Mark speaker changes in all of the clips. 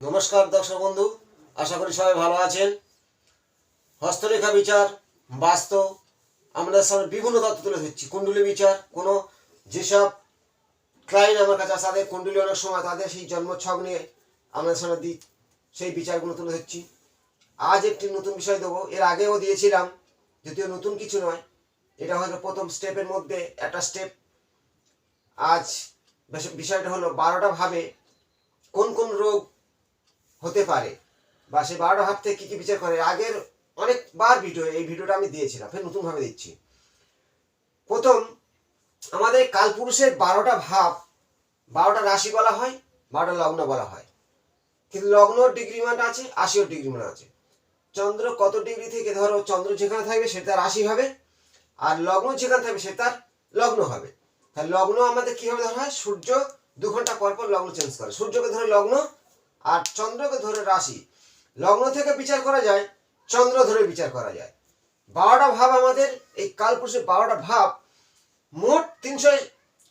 Speaker 1: নমস্কার দর্শক বন্ধু, আশা করি সবাই ভালো আছেন। হস্তরেখা বিচার বাস্তব আমাদের সামনে বিভিন্ন তথ্য তুলে ধরছি। কুণ্ডলী বিচার, কোনো যেসব ক্লায়েন্ট আমার কাছে আসে তাদের কুণ্ডলী অনেক সময় তাদের সেই জন্মছক নিয়ে আমাদের সামনে দিই সেই বিচারগুলো তুলে ধরছি। আজ একটি নতুন বিষয় দেবো। এর আগেও দিয়েছিলাম, যদিও নতুন কিছু নয়, এটা হয়তো প্রথম স্টেপের মধ্যে একটা স্টেপ আজ বিষয়টা হলো বারোটা ভাবে কোন কোন রোগ হতে পারে। বা সে বারোটা ভাব থেকে কী কী বিচার করে আগের অনেকবার ভিডিও এই ভিডিওটা আমি দিয়েছিলাম, ফের নতুনভাবে দিচ্ছি। প্রথম, আমাদের কালপুরুষের বারোটা ভাব, বারোটা রাশি বলা হয়, বারোটা লগ্ন বলা হয়। কিন্তু লগ্ন ডিগ্রি মান আছে, আশিও ডিগ্রি মান আছে। চন্দ্র কত ডিগ্রি থেকে ধরো চন্দ্র যেখানে থাকবে সে তার রাশি হবে, আর লগ্ন যেখানে থাকবে সে তার লগ্ন হবে। তাহলে লগ্ন আমাদের কীভাবে ধরা হয়, সূর্য দু ঘণ্টা পর পর লগ্ন চেঞ্জ করে। সূর্যকে ধরে লগ্ন আর চন্দ্রকে ধরে রাশি। লগ্ন থেকে বিচার করা যায়, চন্দ্র ধরে বিচার করা যায়। বারোটা ভাব আমাদের, এই কালপুরুষের বারোটা ভাব মোট তিনশো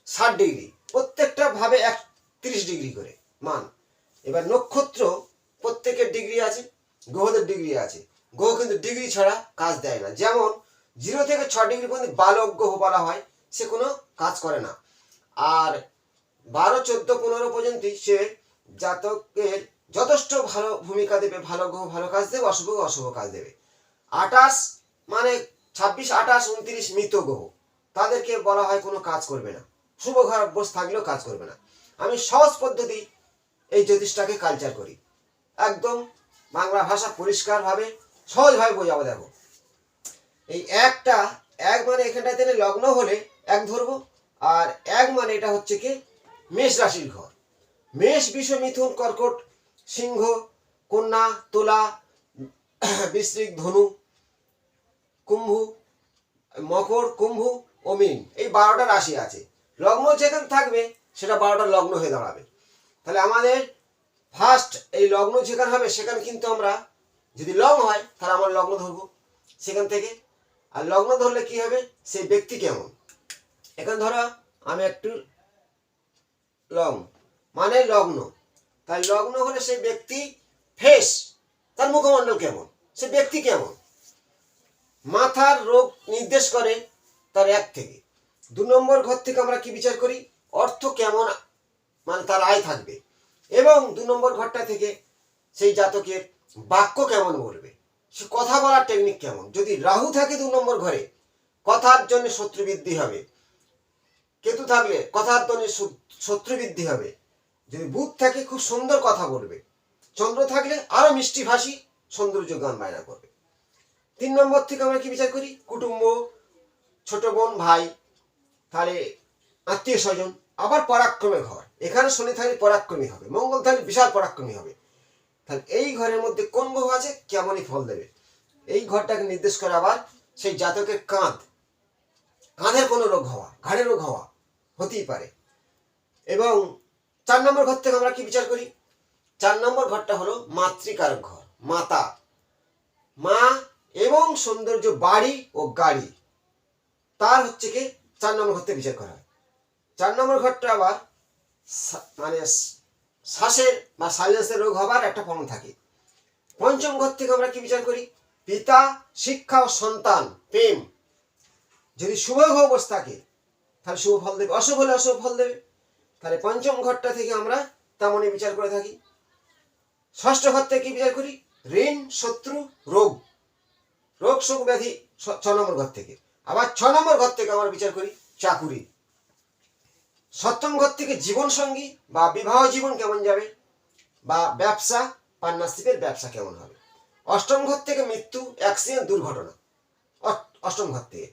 Speaker 1: ষাট ডিগ্রি। প্রত্যেকটা ভাবে এক তিরিশ ডিগ্রি করে মান। এবার নক্ষত্র প্রত্যেকের ডিগ্রি আছে, গ্রহদের ডিগ্রি আছে। গ্রহ কিন্তু ডিগ্রি ছাড়া কাজ দেয় না। যেমন জিরো থেকে ছ ডিগ্রি পর্যন্ত বালক গ্রহ বলা হয়, সে কোনো কাজ করে না। আর বারো, চোদ্দ, পনেরো পর্যন্ত সে জাতকের যথেষ্ট ভালো ভূমিকা দেবে, ভালো গ্রহ, ভালো কাজ দেবে, অশুভ অশুভ কাজ দেবে। আঠাশ মানে ছাব্বিশ, আঠাশ, উনত্রিশ মৃত গ্রহ। তাদেরকে বলা হয় কোনো কাজ করবে না। শুভ ঘর বসে থাকলেও কাজ করবে না। আমি সহজ পদ্ধতি এই জ্যোতিষটাকে কালচার করি। একদম বাংলা ভাষা পরিষ্কারভাবে, সহজভাবে বোঝাবো, দেখো। এই একটা, এক মানে এখানটায় তেনে লগ্ন হলে এক ধরবো, আর এক মানে এটা হচ্ছে কি? মেষ রাশির ঘর। মেষ বিষ মিথুন, কর্কট, সিংহ, কন্যা, তোলা, বৃশ্চিক, ধনু, কুম্ভ, মকর, কুম্ভ ও মীন। এই বারোটা রাশি আছে। লগ্ন যেখানে থাকবে, সেটা বারোটা লগ্ন হয়ে দাঁড়াবে। তাহলে আমাদের ফার্স্ট এই লগ্ন যেখানে হবে, সেখানে কিন্তু আমরা যদি লং হয়, তাহলে আমরা লগ্ন ধরবো সেখান থেকে। আর লগ্ন ধরলে কি হবে? সেই ব্যক্তি কেমন? এখানে ধরো, আমি একটু লং। মানে লগ্ন। তাই লগ্ন হলে সেই ব্যক্তি ফেস তার মুখমণ্ডল কেমন? সে ব্যক্তি কেমন? মাথার রোগ নির্দেশ করে তার এক থেকে। দু নম্বর ঘর থেকে আমরা কি বিচার করি? অর্থ কেমন মানে তার আয় থাকবে। এবং দু নম্বর ঘরটা থেকে সেই জাতকের বাক্য কেমন বলবে? সে কথা বলার টেকনিক কেমন? যদি রাহু থাকে দু নম্বর ঘরে, কথার জন্য শত্রু বৃদ্ধি হবে। কেতু থাকলে কথার জন্য শত্রু বৃদ্ধি হবে। যদি বুধ থাকে, খুব সুন্দর কথা বলবে। চন্দ্র থাকলে আরও মিষ্টি ভাষী সৌন্দর্য গান বায়না করবে। তিন নম্বর থেকে আমরা কি বিচার করি? কুটুম্ব, ছোট বোন, ভাই, তাহলে আত্মীয় স্বজন, আবার পরাক্রমে ঘর। এখানে শনি থাকলে পরাক্রমী হবে, মঙ্গল থাকলে বিশাল পরাক্রমী হবে। তাহলে এই ঘরের মধ্যে কোন গ্রহ আছে? কেমনই ফল দেবে। এই ঘরটাকে নির্দেশ করে আবার সেই জাতকের কাঁধ। কাঁধের কোনো রোগ হওয়া ঘাড়ের রোগ হওয়া, হতেই পারে। এবং চার নম্বর ঘর থেকে আমরা কি বিচার করি? চার নম্বর ঘরটা হলো মাতৃকারক ঘর, মাতা। মা এবং সৌন্দর্য বাড়ি ও গাড়ি। তার হচ্ছে কি? চার নম্বর ঘর থেকে বিচার করা হয়। চার নম্বর ঘরটা আবার মানে শ্বাসের বা সাইলেন্সের রোগ হবার একটা প্রমাণ থাকে। পঞ্চম ঘর থেকে আমরা কি বিচার করি? পিতা, শিক্ষা ও সন্তান, প্রেম। যদি শুভ বসে থাকে, তাহলে শুভ ফল দেবে। অশুভ হলে অশুভ ফল দেবে। তাহলে পঞ্চম ঘরটা থেকে আমরা তেমনই বিচার করে থাকি। ষষ্ঠ ঘর থেকে কি বিচার করি? ঋণ, শত্রু, রোগ। রোগ শোক ব্যাধি ছ- নম্বর ঘর থেকে। আবার ছ নম্বর ঘর থেকে আমরা বিচার করি চাকুরি। সপ্তম ঘর থেকে জীবন সঙ্গী বা বিবাহ জীবন কেমন যাবে? বা ব্যবসা পার্টনারশিপের ব্যবসা কেমন হবে? অষ্টম ঘর থেকে মৃত্যু অ্যাক্সিডেন্ট দুর্ঘটনা। অষ্টম ঘর থেকে।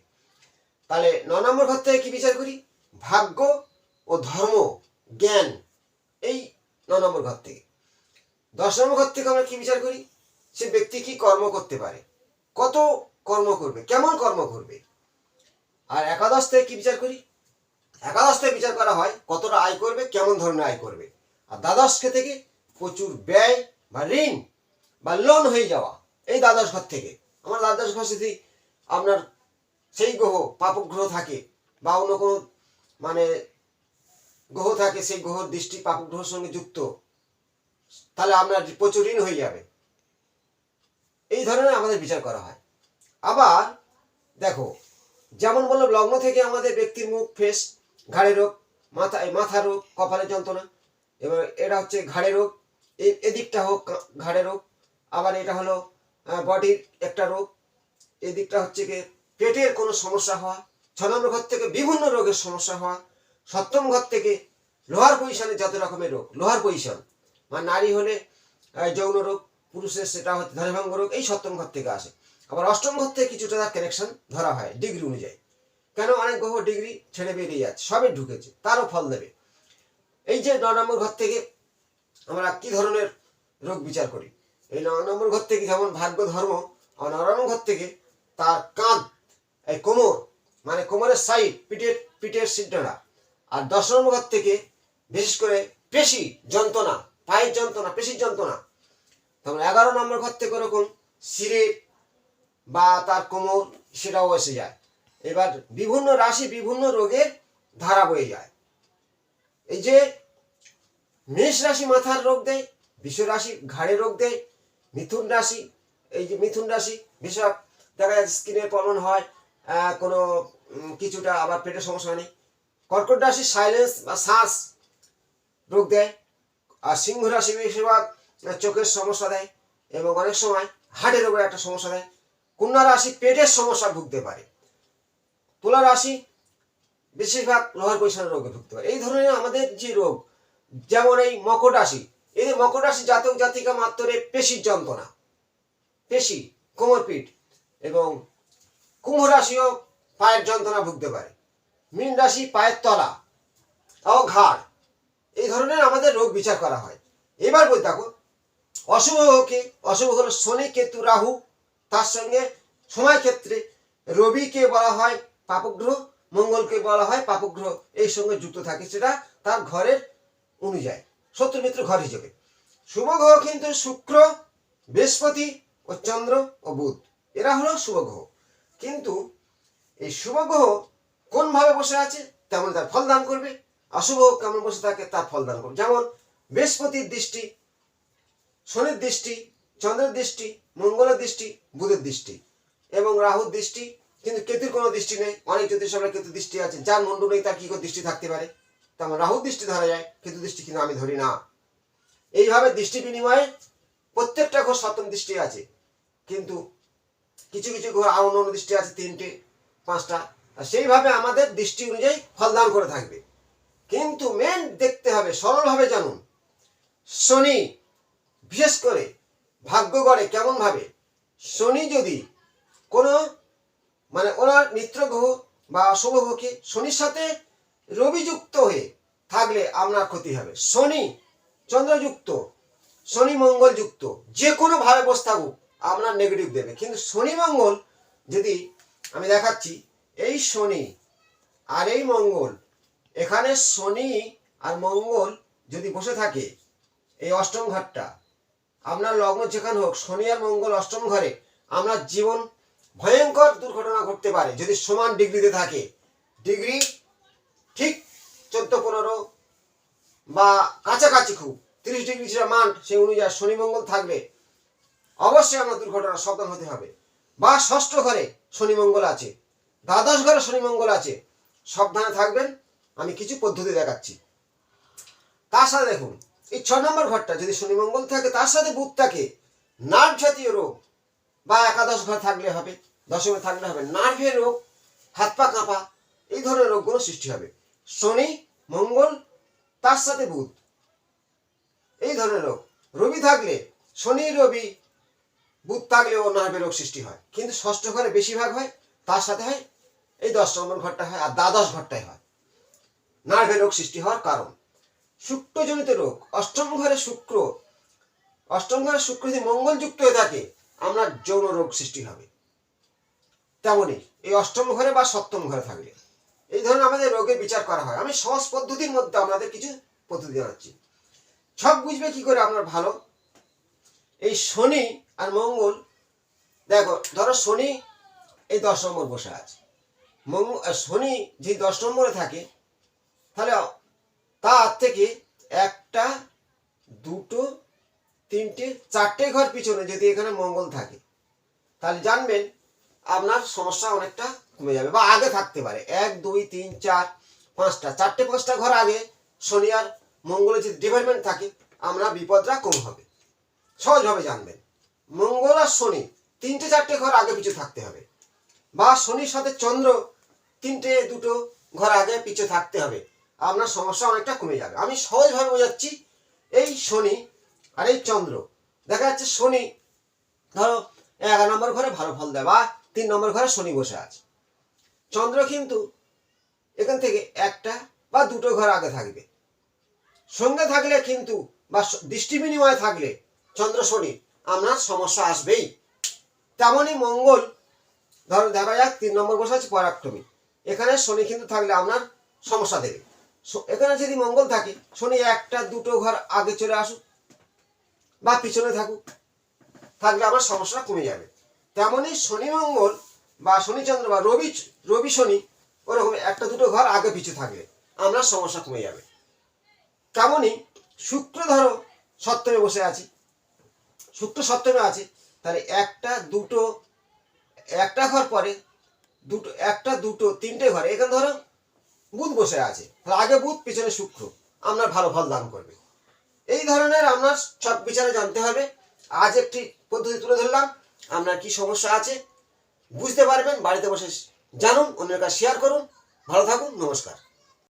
Speaker 1: তাহলে ন নম্বর ঘর থেকে কি বিচার করি? ভাগ্য ও ধর্ম জ্ঞান। এই ন নম্বর ঘর থেকে। দশ নম্বর ঘর থেকে আমরা কি বিচার করি? সে ব্যক্তি কি কর্ম করতে পারে? কত কর্ম করবে? কেমন কর্ম করবে? আর একাদশ থেকে কি বিচার করি? একাদশ থেকে বিচার করা হয় কতটা আয় করবে, কেমন ধরনের আয় করবে? আর দ্বাদশকে থেকে প্রচুর ব্যয় বা ঋণ বা লোন হয়ে যাওয়া, এই দ্বাদশ ঘর থেকে। আমার দ্বাদশ ঘর যদি আপনার সেই গ্রহ পাপক গ্রহ থাকে বা অন্য কোনো মানে গ্রহ থাকে, সেই গ্রহর দৃষ্টি পাপক গ্রহের সঙ্গে যুক্ত। তাহলে আমরা প্রচুর হয়ে যাবে। এই ধরনের আমাদের বিচার করা হয়। আবার দেখো, যেমন বললাম লগ্ন থেকে আমাদের ব্যক্তির মুখ ফেস, ঘাড়ে রোগ, মাথা মাথার রোগ কপালের যন্ত্রণা, এবার এটা হচ্ছে ঘাড়ে রোগ এদিকটা হোক ঘাড়ে রোগ, আবার এটা হলো বডির একটা রোগ, এদিকটা হচ্ছে কি পেটের কোনো সমস্যা হওয়া ছ নম্বর ঘর থেকে বিভিন্ন রোগের সমস্যা হওয়া সপ্তম ঘর থেকে লোহার পজিশনে যত রকমের রোগ, লোহার পজিশন। মানে নারী হলে যৌন রোগ, পুরুষের সেটা হচ্ছে ধরেভঙ্গ রোগ, এই সপ্তম ঘর থেকে আসে। আবার অষ্টম ঘর থেকে কিছুটা তার কানেকশন ধরা হয় ডিগ্রি অনুযায়ী। কেন অনেক গ্রহ ডিগ্রি ছেড়ে বেরিয়ে যাচ্ছে? সবই ঢুকেছে, তারও ফল দেবে। এই যে ন নম্বর ঘর থেকে আমরা কি ধরনের রোগ বিচার করি? এই ন নম্বর ঘর থেকে যেমন ভাগ্য ধর্ম আর ন নম্বর ঘর থেকে তার কাঁধ, এই কোমর মানে কোমরের সাইড পিঠের পিঠের সিদ্ধরা আর দশ নম্বর ঘর থেকে বিশেষ করে পেশি যন্ত্রণা, পায়ের যন্ত্রণা, পেশির যন্ত্রণা। তখন এগারো নম্বর ঘর থেকে ওরকম সিরের বা তার কোমর, সেটাও এসে যায়। এবার বিভিন্ন রাশি বিভিন্ন রোগের ধারা বয়ে যায়। এই যে মেষ রাশি মাথার রোগ দেয় বিশ্ব রাশি ঘাড়ে রোগ দেয়, মিথুন রাশি, এই যে মিথুন রাশি বিষয় দেখা যায় স্কিনের প্রবলেম হয় কোনো কিছুটা আবার পেটের সমস্যা নেই। কর্কট রাশি সাইলেন্স বা শ্বাস রোগ দেয়, আর সিংহ রাশি বেশিরভাগ চোখের সমস্যা দেয় এবং অনেক সময় হার্টের রোগের একটা সমস্যা দেয়। কন্যা রাশি পেটের সমস্যা ভুগতে পারে। তুলা রাশি বেশিরভাগ লোহার পয়সার রোগে ভুগতে পারে। এই ধরনের আমাদের যে রোগ, যেমন এই মকর রাশি, এই মকর রাশি জাতক জাতিকা মাত্রে পেশির যন্ত্রণা। পেশি, কোমর পিঠ এবং কুম্ভ রাশিও পায়ের যন্ত্রণা ভুগতে পারে। মীন রাশি পায়ের তলা ও ঘাড়। এই ধরনের আমাদের রোগ বিচার করা হয়। এবার বই দেখো, অশুভ হোকে, অশুভ হলো শনি, কেতু, রাহু। তার সঙ্গে সময় ক্ষেত্রে রবিকে বলা হয় পাপগ্রহ, মঙ্গলকে বলা হয় পাপগ্রহ। এই সঙ্গে যুক্ত থাকে সেটা তার ঘরের অনুযায়ী, শত্রু মিত্র ঘর হিসেবে। শুভ গ্রহ কিন্তু শুক্র, বৃহস্পতি ও চন্দ্র ও বুধ। এরা হলো শুভ গ্রহ। কিন্তু এই শুভ গ্রহ কোনভাবে বসে আছে, তেমন তার ফল দান করবে। অশুভ কেমন বসে থাকে, তার ফল দান করবে। যেমন বৃহস্পতির দৃষ্টি, শনির দৃষ্টি, চন্দ্রের দৃষ্টি, মঙ্গলের দৃষ্টি, বুধের দৃষ্টি এবং রাহুর দৃষ্টি। কিন্তু কেতুর কোনো দৃষ্টি নেই, অনেক জ্যোতিষরা কেতু দৃষ্টি আছে যার মন্ডল নেই, তার কি করে দৃষ্টি থাকতে পারে? তেমন রাহুর দৃষ্টি ধরা যায় কেতু দৃষ্টি কিন্তু আমি ধরি না। এইভাবে দৃষ্টি বিনিময়ে প্রত্যেকটা ঘর সপ্তম দৃষ্টি আছে। কিন্তু কিছু কিছু ঘর আর অন্য দৃষ্টি আছে, তিনটে, পাঁচটা। সেইভাবে আমাদের দৃষ্টি অনুযায়ী ফলদান করে থাকবে। কিন্তু মেন দেখতে হবে, সরলভাবে জানুন। শনি বিশেষ করে ভাগ্য গড়ে কেমনভাবে? শনি যদি কোনো মানে ওনার মিত্র গ্রহ বা শুভ গ্রহকে শনির সাথে রবি যুক্ত হয়ে থাকলে আপনার ক্ষতি হবে। শনি চন্দ্রযুক্ত, শনি মঙ্গল যুক্ত যে কোনো ভাবে বসে থাকুক আপনার নেগেটিভ দেবে। কিন্তু শনি মঙ্গল যদি আমি দেখাচ্ছি এই শনি আর এই মঙ্গল, এখানে শনি আর মঙ্গল যদি বসে থাকে, এই অষ্টম ঘরটা আপনার লগ্ন যেখানে হোক, শনি আর মঙ্গল অষ্টম ঘরে আপনার জীবন ভয়ঙ্কর দুর্ঘটনা ঘটতে পারে, যদি সমান ডিগ্রিতে থাকে। ডিগ্রি ঠিক চোদ্দ, পনেরো বা কাছাকাছি খুব, তিরিশ ডিগ্রি যেটা মান, সেই অনুযায়ী শনি, মঙ্গল থাকবে। অবশ্যই আপনার দুর্ঘটনার সাবধান হতে হবে। বা ষষ্ঠ ঘরে শনি, মঙ্গল আছে। দ্বাদশ ঘরে শনি মঙ্গল আছে। সাবধানে থাকবেন, আমি কিছু পদ্ধতি দেখাচ্ছি। তার সাথে দেখুন, এই ছ নম্বর ঘরটা যদি শনি মঙ্গল থাকে, তার সাথে বুধ থাকে, নার্ভ জাতীয় রোগ বা একাদশ ঘর থাকলে হবে, দশমে থাকলে হবে। নার্ভের রোগ, হাত পা কাঁপা, এই ধরনের রোগগুলো সৃষ্টি হবে। শনি, মঙ্গল, তার সাথে বুধ, এই ধরনের রোগ। রবি থাকলে, শনি, রবি, বুধ থাকলেও নার্ভের রোগ সৃষ্টি হয়। কিন্তু ষষ্ঠ ঘরে বেশিরভাগ হয়, তার সাথে হয় এই দশ নম্বর ঘরটা হয় আর দ্বাদশ ঘরটাই হয়। নার্ভের রোগ সৃষ্টি হওয়ার কারণ। শুক্রজনিত রোগ, অষ্টম ঘরে শুক্র। অষ্টম ঘরে শুক্র যদি মঙ্গলযুক্ত হয়ে থাকে আপনার যৌন রোগ সৃষ্টি হবে। তেমনই এই অষ্টম ঘরে বা সপ্তম ঘরে থাকলে। এই ধরনের আমাদের রোগের বিচার করা হয়। আমি সহজ পদ্ধতির মধ্যে আপনাদের কিছু পদ্ধতি জানাচ্ছি। সব বুঝবে কি করে আপনার ভালো? এই শনি আর মঙ্গল, দেখো, ধরো শনি এই দশ নম্বর বসে আছে। মঙ্গল শনি যে দশ নম্বরে থাকে, তাহলে তার থেকে একটা, দুটো, তিনটে, চারটে ঘর পিছনে যদি এখানে মঙ্গল থাকে, তাহলে জানবেন আপনার সমস্যা অনেকটা কমে যাবে বা আগে থাকতে পারে। এক, দুই, তিন, চার, পাঁচটা, চারটে, পাঁচটা ঘর আগে শনি আর মঙ্গলের যদি ডিপার্টমেন্ট থাকে, আমরা বিপদটা কম হবে। সহজভাবে জানবেন। মঙ্গল আর শনি, তিনটে, চারটে ঘর আগে পিছু থাকতে হবে। বা শনির সাথে চন্দ্র তিনটে দুটো ঘর আগে পিছু থাকতে হবে। আপনার সমস্যা অনেকটা কমে যাবে। আমি সহজভাবে বোঝাচ্ছি, এই শনি আর এই চন্দ্র। দেখা যাচ্ছে শনি, ধরো, এগারো নম্বর ঘরে ভালো ফল দেয়, বা তিন নম্বর ঘরে শনি বসে আছে। চন্দ্র কিন্তু এখান থেকে একটা বা দুটো ঘর আগে থাকবে। সঙ্গে থাকলে কিন্তু বা দৃষ্টি বিনিময়ে থাকলে চন্দ্র শনি, আপনার সমস্যা আসবেই। তেমনই মঙ্গল, ধরো দেখা যাক, তিন নম্বর বসে আছে পরাক্রমী। এখানে শনি কিন্তু থাকলে আপনার সমস্যা দেবে। এখানে যদি মঙ্গল থাকে, শনি একটা, দুটো ঘর আগে চলে আসুক বা পিছনে থাকুক, থাকলে আমার সমস্যা কমে যাবে। তেমনই শনি মঙ্গল বা শনিচন্দ্র বা রবি রবি শনি ওরকম একটা, দুটো ঘর আগে পিছু থাকলে আমরা সমস্যা কমে যাবে। তেমনই শুক্র ধরো সপ্তমে বসে আছি, শুক্র সপ্তমে আছে, তাহলে একটা, দুটো, একটা ঘর পরে দুটো, একটা, দুটো, তিনটে ঘরে। এখানে ধরো বুধ বসে আছে। আগে বুধ, পিছনে শুক্র। আপনার ভালো ফল দান করবে। এই ধরনের আপনার সব বিচারে জানতে হবে। আজ একটি পদ্ধতি তুলে ধরলাম। আপনার কি সমস্যা আছে? বুঝতে পারবেন, বাড়িতে বসে জানুন, অন্যের কাছে শেয়ার করুন। ভালো থাকুন, নমস্কার।